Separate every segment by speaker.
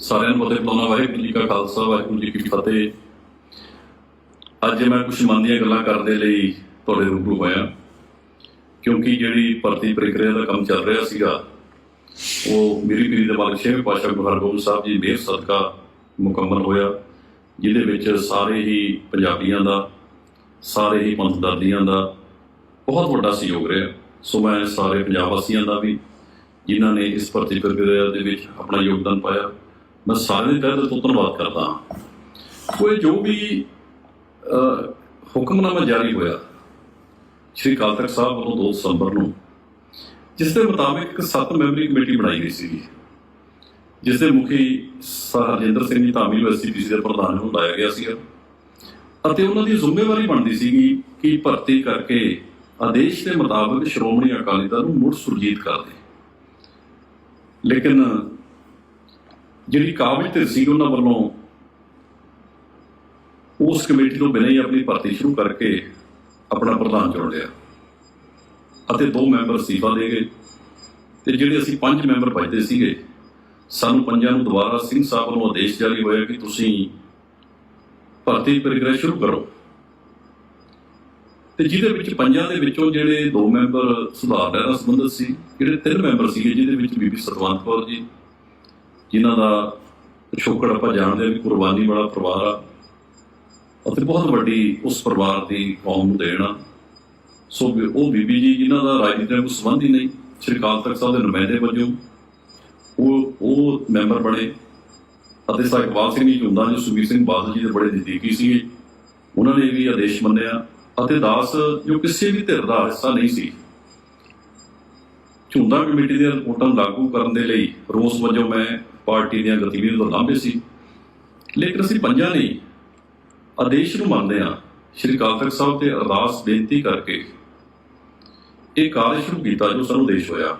Speaker 1: ਸਾਰਿਆਂ ਨੂੰ ਫਤਿਹ ਬੁਲਾਉਣਾ ਵਾਹਿਗੁਰੂ ਜੀ ਕਾ ਖਾਲਸਾ, ਵਾਹਿਗੁਰੂ ਜੀ ਕੀ ਫਤਿਹ। ਅੱਜ ਮੈਂ ਕੁਝ ਮਨ ਦੀਆਂ ਗੱਲਾਂ ਕਰਨ ਦੇ ਲਈ ਤੁਹਾਡੇ ਰੂਬਰੂ ਹੋਇਆ, ਕਿਉਂਕਿ ਜਿਹੜੀ ਭਰਤੀ ਪ੍ਰਕਿਰਿਆ ਦਾ ਕੰਮ ਚੱਲ ਰਿਹਾ ਸੀਗਾ, ਉਹ ਮੇਰੀ ਪੀਰੀ ਦੇ ਮਾਲਕ ਛੇਵੇਂ ਪਾਤਸ਼ਾਹ ਗੁਰੂ ਹਰਗੋਬਿੰਦ ਸਾਹਿਬ ਜੀ ਮਿਹਰ ਸਦਕਾ ਮੁਕੰਮਲ ਹੋਇਆ, ਜਿਹਦੇ ਵਿੱਚ ਸਾਰੇ ਹੀ ਪੰਜਾਬੀਆਂ ਦਾ, ਸਾਰੇ ਹੀ ਪੰਥ ਦਰਦੀਆਂ ਦਾ ਬਹੁਤ ਵੱਡਾ ਸਹਿਯੋਗ ਰਿਹਾ। ਸੋ ਮੈਂ ਸਾਰੇ ਪੰਜਾਬ ਵਾਸੀਆਂ ਦਾ ਵੀ, ਜਿਨ੍ਹਾਂ ਨੇ ਇਸ ਭਰਤੀ ਪ੍ਰਕਿਰਿਆ ਦੇ ਵਿੱਚ ਆਪਣਾ ਯੋਗਦਾਨ ਪਾਇਆ ਮੈਂ ਸਾਰਿਆਂ ਦੇ ਤਹਿ ਦਿਲ ਤੋਂ ਧੰਨਵਾਦ ਕਰਦਾ ਹਾਂ। ਕੋਈ ਜੋ ਵੀ ਹੁਕਮਨਾਮਾ ਜਾਰੀ ਹੋਇਆ, ਸ਼੍ਰੀ ਅਕਾਲ ਤਖਤ ਸਾਹਿਬ ਵੱਲੋਂ 2 ਦਸੰਬਰ ਨੂੰ, ਜਿਸ ਦੇ ਮੁਤਾਬਿਕ ਸੱਤ ਮੈਂਬਰੀ ਕਮੇਟੀ ਬਣਾਈ ਗਈ ਸੀ ਜਿਸ ਦੇ ਮੁਖੀ ਸਰ ਹਰਜਿੰਦਰ ਸਿੰਘ ਜੀ ਧਾਮੀ ਯੂਨੀਵਰਸਿਟੀ ਦੇ ਪ੍ਰਧਾਨ ਨੂੰ ਲਾਇਆ ਗਿਆ ਸੀ ਅਤੇ ਉਹਨਾਂ ਦੀ ਜ਼ਿੰਮੇਵਾਰੀ ਬਣਦੀ ਸੀਗੀ ਕਿ ਭਰਤੀ ਕਰਕੇ ਆਦੇਸ਼ ਦੇ ਮੁਤਾਬਕ ਸ਼੍ਰੋਮਣੀ ਅਕਾਲੀ ਦਲ ਨੂੰ ਮੁੜ ਸੁਰਜੀਤ ਕਰ ਦੇ ਲੇਕਿਨ ਜਿਹੜੀ ਕਾਬਜ ਤੇ ਸੀ ਉਹਨਾਂ ਵੱਲੋਂ ਉਸ ਕਮੇਟੀ ਤੋਂ ਬਿਨਾਂ ਹੀ ਆਪਣੀ ਭਰਤੀ ਸ਼ੁਰੂ ਕਰਕੇ ਆਪਣਾ ਪ੍ਰਧਾਨ ਚੁਣ ਲਿਆ। ਅਤੇ ਦੋ ਮੈਂਬਰ ਅਸਤੀਫਾ ਦੇ ਗਏ ਤੇ ਜਿਹੜੇ ਅਸੀਂ ਪੰਜ ਮੈਂਬਰ ਬਚਦੇ ਸੀਗੇ, ਸਾਨੂੰ ਪੰਜਾਂ ਨੂੰ ਦੁਬਾਰਾ ਸਿੰਘ ਸਾਹਿਬ ਵੱਲੋਂ ਆਦੇਸ਼ ਜਾਰੀ ਹੋਇਆ ਕਿ ਤੁਸੀਂ ਭਰਤੀ ਪ੍ਰਕਿਰਿਆ ਸ਼ੁਰੂ ਕਰੋ। ਤੇ ਜਿਹਦੇ ਵਿੱਚ ਪੰਜਾਂ ਦੇ ਵਿੱਚੋਂ ਜਿਹੜੇ ਦੋ ਮੈਂਬਰ ਸੁਧਾਰ ਲਹਿਰ ਨਾਲ ਸੰਬੰਧਿਤ ਸੀ, ਜਿਹੜੇ ਤਿੰਨ ਮੈਂਬਰ ਸੀਗੇ, ਜਿਹਦੇ ਵਿੱਚ ਬੀਬੀ ਸਤਵੰਤ ਕੌਰ ਜੀ ਜਿਨ੍ਹਾਂ ਦਾ ਪਿਛੋਕੜ ਆਪਾਂ ਜਾਣਦੇ ਹਾਂ ਵੀ ਕੁਰਬਾਨੀ ਵਾਲਾ ਪਰਿਵਾਰ ਆ। ਅਤੇ ਬਹੁਤ ਵੱਡੀ ਉਸ ਪਰਿਵਾਰ ਦੀ ਕੌਮ ਨੂੰ ਦੇਣ ਆ। ਸੋ ਉਹ ਬੀਬੀ ਜੀ ਜਿਨ੍ਹਾਂ ਦਾ ਰਾਜਨੀਤੀ ਨਾਲ ਸੰਬੰਧ ਹੀ ਨਹੀਂ, ਸ਼੍ਰੀ ਅਕਾਲ ਤਖਤ ਸਾਹਿਬ ਦੇ ਨੁਮਾਇੰਦੇ ਵਜੋਂ ਉਹ ਉਹ ਮੈਂਬਰ ਬਣੇ। ਅਤੇ ਸਾਹਿਬਵਾਲ ਸਿੰਘ ਜੀ ਝੁੰਦਾ ਜੋ ਸੁਖਬੀਰ ਸਿੰਘ ਬਾਦਲ ਜੀ ਦੇ ਬੜੇ ਨਜ਼ਦੀਕੀ ਸੀਗੇ। ਉਹਨਾਂ ਨੇ ਵੀ ਆਦੇਸ਼ ਮੰਨਿਆ। ਅਤੇ ਦਾਸ ਜੋ ਕਿਸੇ ਵੀ ਧਿਰ ਦਾ ਹਿੱਸਾ ਨਹੀਂ ਸੀ ਝੁੰਦਾ ਕਮੇਟੀ ਦੀਆਂ ਰਿਪੋਰਟਾਂ ਲਾਗੂ ਕਰਨ ਦੇ ਲਈ ਰੋਸ ਵਜੋਂ ਮੈਂ ਪਾਰਟੀ ਦੀਆਂ ਗਤੀਵਿਧੀਆਂ ਤੋਂ ਲਾਂਭੇ ਸੀ। ਲੇਕਿਨ ਅਸੀਂ ਪੰਜਾਂ ਨੇ ਆਦੇਸ਼ ਨੂੰ ਮੰਨਦੇ ਹਾਂ, ਸ਼੍ਰੀ ਅਕਾਲ ਤਖਤ ਸਾਹਿਬ ਤੇ ਅਰਦਾਸ ਬੇਨਤੀ ਕਰਕੇ ਇਹ ਕਾਰਜ ਸ਼ੁਰੂ ਕੀਤਾ ਜੋ ਸਾਨੂੰ ਦੇਸ਼ ਹੋਇਆ।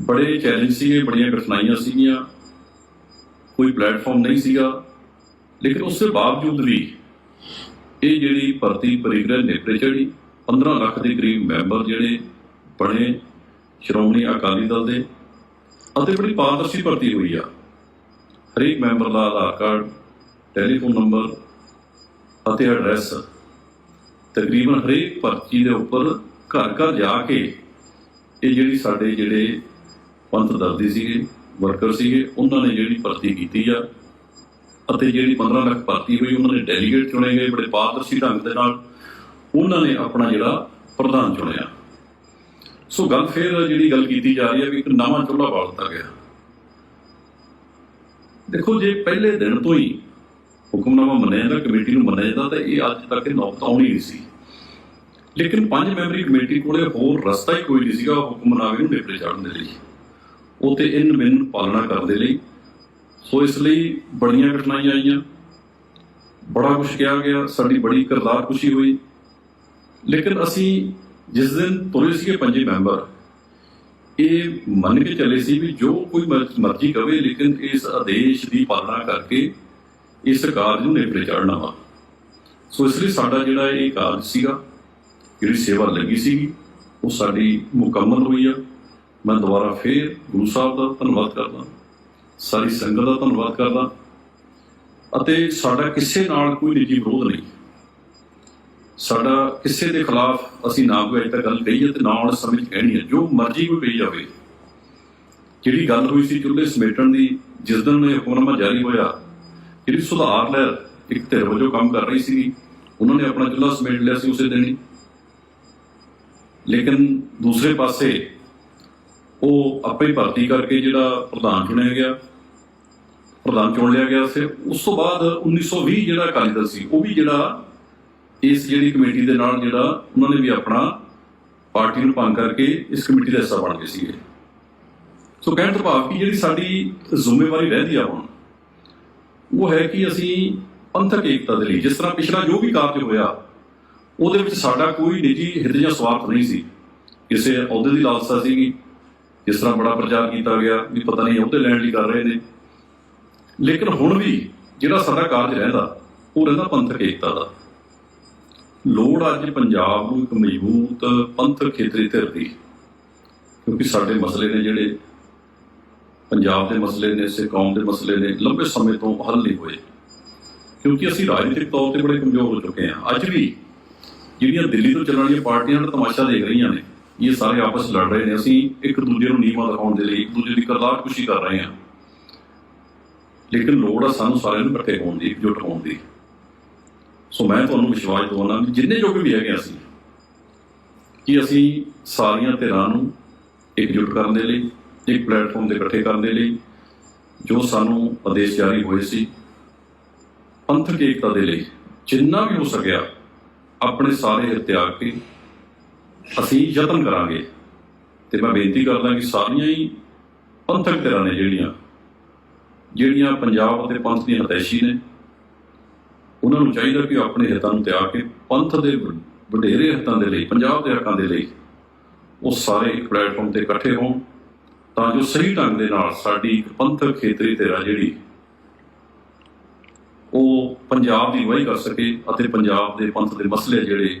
Speaker 1: ਬੜੇ ਚੈਲੰਜ ਸੀਗੇ, ਬੜੀਆਂ ਕਠਿਨਾਈਆਂ ਸੀਗੀਆਂ, ਕੋਈ ਪਲੇਟਫਾਰਮ ਨਹੀਂ ਸੀਗਾ। ਲੇਕਿਨ ਉਸ ਦੇ ਬਾਵਜੂਦ ਵੀ ਇਹ ਜਿਹੜੀ ਭਰਤੀ ਪ੍ਰਕਿਰਿਆ ਨੇਪਰੇ ਚੜੀ 15 ਲੱਖ ਦੇ ਕਰੀਬ ਮੈਂਬਰ ਜਿਹੜੇ ਬਣੇ ਸ਼੍ਰੋਮਣੀ ਅਕਾਲੀ ਦਲ ਦੇ ਅਤੇ ਬੜੀ ਪਾਰਦਰਸ਼ੀ ਭਰਤੀ ਹੋਈ ਆ। ਹਰੇਕ ਮੈਂਬਰ ਦਾ ਆਧਾਰ ਕਾਰਡ, ਟੈਲੀਫੋਨ ਨੰਬਰ ਅਤੇ ਐਡਰੈਸ ਤਕਰੀਬਨ ਹਰੇਕ ਭਰਤੀ ਦੇ ਉੱਪਰ ਘਰ ਘਰ ਜਾ ਕੇ ਇਹ ਜਿਹੜੀ ਸਾਡੇ ਜਿਹੜੇ ਪੰਥ ਦਰਦੀ ਸੀਗੇ, ਵਰਕਰ ਸੀਗੇ, ਉਹਨਾਂ ਨੇ ਜਿਹੜੀ ਭਰਤੀ ਕੀਤੀ ਆ ਅਤੇ ਜਿਹੜੀ 15 ਲੱਖ ਭਰਤੀ ਹੋਈ, ਉਹਨਾਂ ਦੇ ਡੈਲੀਗੇਟ ਚੁਣੇ ਗਏ ਬੜੇ ਪਾਰਦਰਸ਼ੀ ਢੰਗ ਦੇ ਨਾਲ। ਉਹਨਾਂ ਨੇ ਆਪਣਾ ਜਿਹੜਾ ਪ੍ਰਧਾਨ ਚੁਣਿਆ। ਸੋ ਗੱਲ ਫਿਰ ਜਿਹੜੀ ਗੱਲ ਕੀਤੀ ਜਾ ਰਹੀ ਹੈ ਵੀ ਇੱਕ ਨਵਾਂ ਚੁੱਲ੍ਹਾ ਬਾਲ ਦਿੱਤਾ ਗਿਆ। ਦੇਖੋ, ਜੇ ਪਹਿਲੇ ਦਿਨ ਤੋਂ ਹੀ ਹੁਕਮਨਾਮਾ ਮੰਨਿਆ ਜਾਂਦਾ, ਕਮੇਟੀ ਨੂੰ ਮੰਨਿਆ ਜਾਂਦਾ, ਤਾਂ ਇਹ ਅੱਜ ਤੱਕ ਇਹ ਨੌਬਤ ਆਉਣੀ ਨਹੀਂ ਸੀ। ਲੇਕਿਨ ਪੰਜ ਮੈਂਬਰੀ ਕਮੇਟੀ ਕੋਲੇ ਹੋਰ ਰਸਤਾ ਹੀ ਕੋਈ ਨਹੀਂ ਸੀਗਾ ਹੁਕਮਨਾਮੇ ਨੂੰ ਨਿਪਰੇ ਚਾੜਨ ਦੇ ਲਈ। ਉਹ ਤੇ ਇਨ ਬਿਨ ਪਾਲਣਾ ਕਰਨ ਦੇ ਲਈ। ਸੋ ਇਸ ਲਈ ਬੜੀਆਂ ਕਠਿਨਾਈਆਂ ਆਈਆਂ। ਬੜਾ ਕੁਝ ਕਿਹਾ ਗਿਆ, ਸਾਡੀ ਬੜੀ ਕਰਦਾਰ ਖੁਸ਼ੀ ਹੋਈ। ਲੇਕਿਨ ਅਸੀਂ ਜਿਸ ਦਿਨ ਪੁਲਿਸ ਸੀਗੇ ਪੰਜੇ ਮੈਂਬਰ, ਇਹ ਮੰਨ ਕੇ ਚੱਲੇ ਸੀ ਵੀ ਜੋ ਕੋਈ ਮਰ- ਮਰਜ਼ੀ ਕਵੇ, ਲੇਕਿਨ ਇਸ ਆਦੇਸ਼ ਦੀ ਪਾਲਣਾ ਕਰਕੇ ਇਸ ਕਾਰਜ ਨੂੰ ਨੇਪਰੇ ਚੜ੍ਹਨਾ ਵਾ। ਸੋ ਇਸ ਲਈ ਸਾਡਾ ਜਿਹੜਾ ਇਹ ਕਾਰਜ ਸੀਗਾ, ਜਿਹੜੀ ਸੇਵਾ ਲੱਗੀ ਸੀਗੀ, ਉਹ ਸਾਡੀ ਮੁਕੰਮਲ ਹੋਈ ਆ। ਮੈਂ ਦੁਬਾਰਾ ਫੇਰ ਗੁਰੂ ਸਾਹਿਬ ਦਾ ਧੰਨਵਾਦ ਕਰਦਾ। ਸਾਰੀ ਸੰਗਤ ਦਾ ਧੰਨਵਾਦ ਕਰਦਾ। ਅਤੇ ਸਾਡਾ ਕਿਸੇ ਨਾਲ ਕੋਈ ਨਿੱਜੀ ਵਿਰੋਧ ਨਹੀਂ। ਸਾਡਾ ਕਿਸੇ ਦੇ ਖਿਲਾਫ ਅਸੀਂ ਨਾ ਕੋਈ ਅਜੇ ਤੱਕ ਗੱਲ ਕਹੀ ਹੈ ਤੇ ਨਾ ਹੁਣ ਸਮਝ ਕਹਿਣੀ ਹੈ। ਜੋ ਮਰਜ਼ੀ ਕੋਈ ਕਹੀ ਜਾਵੇ। ਜਿਹੜੀ ਗੱਲ ਹੋਈ ਸੀ ਚੁੱਲ੍ਹੇ ਸਮੇਟਣ ਦੀ, ਜਿਸ ਦਿਨ ਇਹ ਹੁਕਮਨਾਮਾ ਜਾਰੀ ਹੋਇਆ, ਜਿਹੜੀ ਸੁਧਾਰ ਲਹਿਰ ਇੱਕ ਧਿਰ ਵਜੋਂ ਕੰਮ ਕਰ ਰਹੀ ਸੀ, ਉਹਨਾਂ ਨੇ ਆਪਣਾ ਚੁੱਲ੍ਹਾ ਸਮੇਟ ਲਿਆ ਸੀ ਉਸੇ ਦਿਨ ਹੀ। ਲੇਕਿਨ ਦੂਸਰੇ ਪਾਸੇ ਉਹ ਆਪੇ ਭਰਤੀ ਕਰਕੇ ਜਿਹੜਾ ਪ੍ਰਧਾਨ ਚੁਣਿਆ ਗਿਆ, ਪ੍ਰਧਾਨ ਚੁਣ ਲਿਆ ਗਿਆ ਸੀ। ਉਸ ਤੋਂ ਬਾਅਦ 1920 ਜਿਹੜਾ ਅਕਾਲੀ ਦਲ ਸੀ, ਉਹ ਵੀ ਜਿਹੜਾ ਇਸ ਜਿਹੜੀ ਕਮੇਟੀ ਦੇ ਨਾਲ ਜਿਹੜਾ ਉਹਨਾਂ ਨੇ ਵੀ ਆਪਣਾ ਪਾਰਟੀ ਨੂੰ ਭੰਗ ਕਰਕੇ ਇਸ ਕਮੇਟੀ ਦਾ ਹਿੱਸਾ ਬਣ ਗਏ ਸੀਗੇ। ਸੋ ਕਹਿਣ ਤੋਂ ਭਾਵ ਕਿ ਜਿਹੜੀ ਸਾਡੀ ਜ਼ਿੰਮੇਵਾਰੀ ਰਹਿੰਦੀ ਆ ਹੁਣ, ਉਹ ਹੈ ਕਿ ਅਸੀਂ ਪੰਥਕ ਏਕਤਾ ਦੇ ਲਈ, ਜਿਸ ਤਰ੍ਹਾਂ ਪਿਛਲਾ ਜੋ ਵੀ ਕਾਰਜ ਹੋਇਆ, ਉਹਦੇ ਵਿੱਚ ਸਾਡਾ ਕੋਈ ਨਿੱਜੀ ਹਿੱਤ ਜਾਂ ਸਵਾਰਥ ਨਹੀਂ ਸੀ। ਕਿਸੇ ਅਹੁਦੇ ਦੀ ਲਾਲਸਾ ਸੀਗੀ, ਜਿਸ ਤਰ੍ਹਾਂ ਬੜਾ ਪ੍ਰਚਾਰ ਕੀਤਾ ਗਿਆ ਵੀ ਪਤਾ ਨਹੀਂ ਅਹੁਦੇ ਲੈਣ ਲਈ ਕਰ ਰਹੇ ਨੇ। ਲੇਕਿਨ ਹੁਣ ਵੀ ਜਿਹੜਾ ਸਾਡਾ ਕਾਰਜ ਰਹਿੰਦਾ, ਉਹ ਰਹਿੰਦਾ ਪੰਥਕ ਏਕਤਾ ਦਾ। ਲੋੜ ਅੱਜ ਪੰਜਾਬ ਨੂੰ ਇੱਕ ਮਜ਼ਬੂਤ ਪੰਥਕ ਖੇਤਰੀ ਧਿਰ ਦੀ। ਕਿਉਂਕਿ ਸਾਡੇ ਮਸਲੇ ਨੇ ਜਿਹੜੇ ਪੰਜਾਬ ਦੇ ਮਸਲੇ ਨੇ ਸਿੱਖ ਕੌਮ ਦੇ ਮਸਲੇ ਨੇ, ਲੰਬੇ ਸਮੇਂ ਤੋਂ ਹੱਲ ਨਹੀਂ ਹੋਏ। ਕਿਉਂਕਿ ਅਸੀਂ ਰਾਜਨੀਤਿਕ ਤੌਰ ਤੇ ਬੜੇ ਕਮਜ਼ੋਰ ਹੋ ਚੁੱਕੇ ਹਾਂ। ਅੱਜ ਵੀ ਜਿਹੜੀਆਂ ਦਿੱਲੀ ਤੋਂ ਚੱਲਣ ਵਾਲੀਆਂ ਪਾਰਟੀਆਂ ਦਾ ਤਮਾਸ਼ਾ ਦੇਖ ਰਹੀਆਂ ਨੇ, ਇਹ ਸਾਰੇ ਆਪਸ ਲੜ ਰਹੇ ਨੇ। ਅਸੀਂ ਇੱਕ ਦੂਜੇ ਨੂੰ ਨੀਵਾਂ ਦਿਖਾਉਣ ਦੇ ਲਈ, ਇੱਕ ਦੂਜੇ ਦੀ ਕਰਦਾਰ ਖੁਸ਼ੀ ਕਰ ਰਹੇ ਹਾਂ। ਲੇਕਿਨ ਲੋੜ ਆ ਸਾਨੂੰ ਸਾਰਿਆਂ ਨੂੰ ਇਕੱਠੇ ਹੋਣ ਦੀ, ਇਕਜੁੱਟ ਹੋਣ ਦੀ। ਸੋ ਮੈਂ ਤੁਹਾਨੂੰ ਵਿਸ਼ਵਾਸ ਦਿਵਾਉਣਾ ਕਿ ਜਿੰਨੇ ਜੋਗੇ ਵੀ ਹੈਗੇ ਅਸੀਂ, ਕਿ ਅਸੀਂ ਸਾਰੀਆਂ ਧਿਰਾਂ ਨੂੰ ਇਕਜੁੱਟ ਕਰਨ ਦੇ ਲਈ, ਇੱਕ ਪਲੇਟਫਾਰਮ ਤੇ ਇਕੱਠੇ ਕਰਨ ਦੇ ਲਈ, ਜੋ ਸਾਨੂੰ ਆਦੇਸ਼ ਜਾਰੀ ਹੋਏ ਸੀ ਪੰਥਕ ਏਕਤਾ ਦੇ ਲਈ, ਜਿੰਨਾ ਵੀ ਹੋ ਸਕਿਆ, ਆਪਣੇ ਸਾਰੇ ਹਿੱਤ ਤਿਆਗ ਕੇ ਅਸੀਂ ਯਤਨ ਕਰਾਂਗੇ। ਤੇ ਮੈਂ ਬੇਨਤੀ ਕਰਦਾ ਕਿ ਸਾਰੀਆਂ ਹੀ ਪੰਥਕ ਧਿਰਾਂ ਨੇ ਜਿਹੜੀਆਂ ਜਿਹੜੀਆਂ ਪੰਜਾਬ ਅਤੇ ਪੰਥ ਦੀਆਂ ਹਤੈਸ਼ੀ ਨੇ ਉਹਨਾਂ ਨੂੰ ਚਾਹੀਦਾ ਕਿ ਉਹ ਆਪਣੇ ਹਿੱਤਾਂ ਨੂੰ ਤਿਆਗ ਕੇ ਪੰਥ ਦੇ ਵ- ਵਡੇਰੇ ਹਿੱਤਾਂ ਦੇ ਲਈ, ਪੰਜਾਬ ਦੇ ਹੱਕਾਂ ਦੇ ਲਈ ਉਹ ਸਾਰੇ ਇੱਕ ਪਲੇਟਫਾਰਮ ਤੇ ਇਕੱਠੇ ਹੋਣ ਤਾਂ ਜੋ ਸਹੀ ਢੰਗ ਦੇ ਨਾਲ ਸਾਡੀ ਪੰਥਕ ਖੇਤਰੀ ਧਿਰਾ ਜਿਹੜੀ ਉਹ ਪੰਜਾਬ ਦੀ ਅਗਵਾਈ ਕਰ ਸਕੇ ਅਤੇ ਪੰਜਾਬ ਦੇ ਪੰਥ ਦੇ ਮਸਲੇ ਜਿਹੜੇ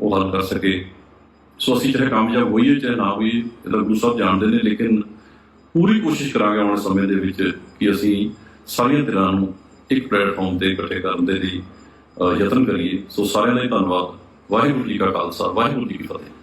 Speaker 1: ਉਹ ਹੱਲ ਕਰ ਸਕੇ। ਸੋ ਅਸੀਂ ਚਾਹੇ ਕਾਮਯਾਬ ਹੋਈਏ, ਚਾਹੇ ਨਾ ਹੋਈਏ ਇਹਦਾ ਗੁਰੂ ਸਾਹਿਬ ਜਾਣਦੇ ਨੇ, ਲੇਕਿਨ ਪੂਰੀ ਕੋਸ਼ਿਸ਼ ਕਰਾਂਗੇ ਆਉਣ ਸਮੇਂ ਦੇ ਵਿੱਚ ਕਿ ਅਸੀਂ ਸਾਰੀਆਂ ਧਿਰਾਂ ਨੂੰ ਇੱਕ ਪਲੇਟਫਾਰਮ ਤੇ ਇਕੱਠੇ ਕਰਨ ਦੇ ਲਈ ਯਤਨ ਕਰੀਏ। ਸੋ ਸਾਰਿਆਂ ਦਾ ਹੀ ਧੰਨਵਾਦ। ਵਾਹਿਗੁਰੂ ਜੀ ਕਾ ਖਾਲਸਾ, ਵਾਹਿਗੁਰੂ ਜੀ ਕੀ ਫਤਿਹ।